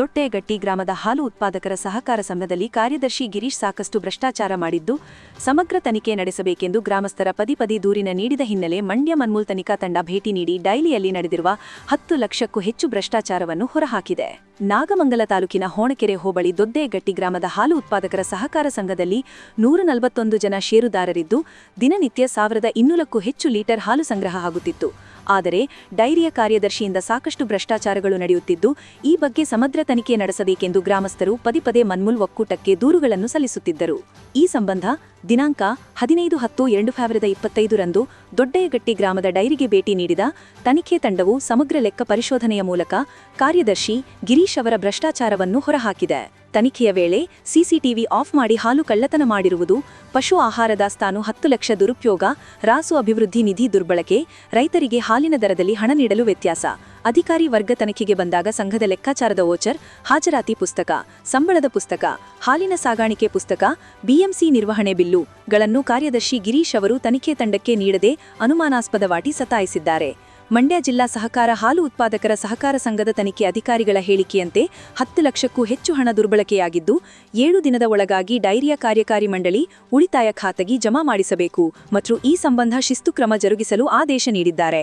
ದೊಡ್ಡೇಗಟ್ಟಿ ಗ್ರಾಮದ ಹಾಲು ಉತ್ಪಾದಕರ ಸಹಕಾರ ಸಂಘದಲ್ಲಿ ಕಾರ್ಯದರ್ಶಿ ಗಿರೀಶ್ ಸಾಕಷ್ಟು ಭ್ರಷ್ಟಾಚಾರ ಮಾಡಿದ್ದು, ಸಮಗ್ರ ತನಿಖೆ ನಡೆಸಬೇಕೆಂದು ಗ್ರಾಮಸ್ಥರ ಪದಿ ಪದಿ ದೂರಿನ ನೀಡಿದ ಹಿನ್ನೆಲೆ ಮಂಡ್ಯ ಮನ್ಮೂಲ್ ತನಿಖಾ ತಂಡ ಭೇಟಿ ನೀಡಿ ಡೈಲಿಯಲ್ಲಿ ನಡೆದಿರುವ ಹತ್ತು ಲಕ್ಷಕ್ಕೂ ಹೆಚ್ಚು ಭ್ರಷ್ಟಾಚಾರವನ್ನು ಹೊರಹಾಕಿದೆ. ನಾಗಮಂಗಲ ತಾಲೂಕಿನ ಹೋಣಕೆರೆ ಹೋಬಳಿ ದೊಡ್ಡೇಗಟ್ಟಿ ಗ್ರಾಮದ ಹಾಲು ಉತ್ಪಾದಕರ ಸಹಕಾರ ಸಂಘದಲ್ಲಿ ನೂರ ನಲವತ್ತೊಂದು ಜನ ಷೇರುದಾರರಿದ್ದು, ದಿನನಿತ್ಯ ಸಾವಿರದ ಇನ್ನೂರಕ್ಕೂ ಹೆಚ್ಚು ಲೀಟರ್ ಹಾಲು ಸಂಗ್ರಹ ಆಗುತ್ತಿತ್ತು. ಆದರೆ ಡೈರಿಯ ಕಾರ್ಯದರ್ಶಿಯಿಂದ ಸಾಕಷ್ಟು ಭ್ರಷ್ಟಾಚಾರಗಳು ನಡೆಯುತ್ತಿದ್ದು, ಈ ಬಗ್ಗೆ ಸಮಗ್ರ ತನಿಖೆ ನಡೆಸಬೇಕೆಂದು ಗ್ರಾಮಸ್ಥರು ಪದೇ ಪದೇ ಮನ್ಮುಲ್ ಒಕ್ಕೂಟಕ್ಕೆ ದೂರುಗಳನ್ನು ಸಲ್ಲಿಸುತ್ತಿದ್ದರು. ಈ ಸಂಬಂಧ ದಿನಾಂಕ ಹದಿನೈದು ಹತ್ತು ಎರಡು ಸಾವಿರದ ಇಪ್ಪತ್ತೈದರಂದು ದೊಡ್ಡಯಗಟ್ಟಿ ಗ್ರಾಮದ ಡೈರಿಗೆ ಭೇಟಿ ನೀಡಿದ ತನಿಖೆ ತಂಡವು ಸಮಗ್ರ ಲೆಕ್ಕ ಪರಿಶೋಧನೆಯ ಮೂಲಕ ಕಾರ್ಯದರ್ಶಿ ಗಿರೀಶ್ ಅವರ ಭ್ರಷ್ಟಾಚಾರವನ್ನು ಹೊರಹಾಕಿದೆ. ತನಿಖೆಯ ವೇಳೆ ಸಿಸಿಟಿವಿ ಆಫ್ ಮಾಡಿ ಹಾಲು ಕಳ್ಳತನ ಮಾಡಿರುವುದು, ಪಶು ಆಹಾರ ದಾಸ್ತಾನು ಹತ್ತು ಲಕ್ಷ ದುರುಪಯೋಗ, ರಾಸು ಅಭಿವೃದ್ಧಿ ನಿಧಿ ದುರ್ಬಳಕೆ, ರೈತರಿಗೆ ಹಾಲಿನ ದರದಲ್ಲಿ ಹಣ ನೀಡಲು ವ್ಯತ್ಯಾಸ. ಅಧಿಕಾರಿ ವರ್ಗ ತನಿಖೆಗೆ ಬಂದಾಗ ಸಂಘದ ಲೆಕ್ಕಾಚಾರದ ಓಚರ್ ಹಾಜರಾತಿ ಪುಸ್ತಕ, ಸಂಬಳದ ಪುಸ್ತಕ, ಹಾಲಿನ ಸಾಗಾಣಿಕೆ ಪುಸ್ತಕ, ಬಿಎಂಸಿ ನಿರ್ವಹಣೆ ಬಿಲ್ಲುಗಳನ್ನು ಕಾರ್ಯದರ್ಶಿ ಗಿರೀಶ್ ಅವರು ತನಿಖೆ ತಂಡಕ್ಕೆ ನೀಡದೆ ಅನುಮಾನಾಸ್ಪದವಾಗಿ ಸತಾಯಿಸಿದ್ದಾರೆ. ಮಂಡ್ಯ ಜಿಲ್ಲಾ ಸಹಕಾರ ಹಾಲು ಉತ್ಪಾದಕರ ಸಹಕಾರ ಸಂಘದ ತನಿಖೆ ಅಧಿಕಾರಿಗಳ ಹೇಳಿಕೆಯಂತೆ ಹತ್ತು ಲಕ್ಷಕ್ಕೂ ಹೆಚ್ಚು ಹಣ ದುರ್ಬಳಕೆಯಾಗಿದ್ದು, ಏಳು ದಿನದ ಒಳಗಾಗಿ ಡೈರಿಯ ಕಾರ್ಯಕಾರಿ ಮಂಡಳಿ ಉಳಿತಾಯ ಖಾತೆಗೆ ಜಮಾ ಮಾಡಿಸಬೇಕು ಮತ್ತು ಈ ಸಂಬಂಧ ಶಿಸ್ತು ಕ್ರಮ ಜರುಗಿಸಲು ಆದೇಶ ನೀಡಿದ್ದಾರೆ.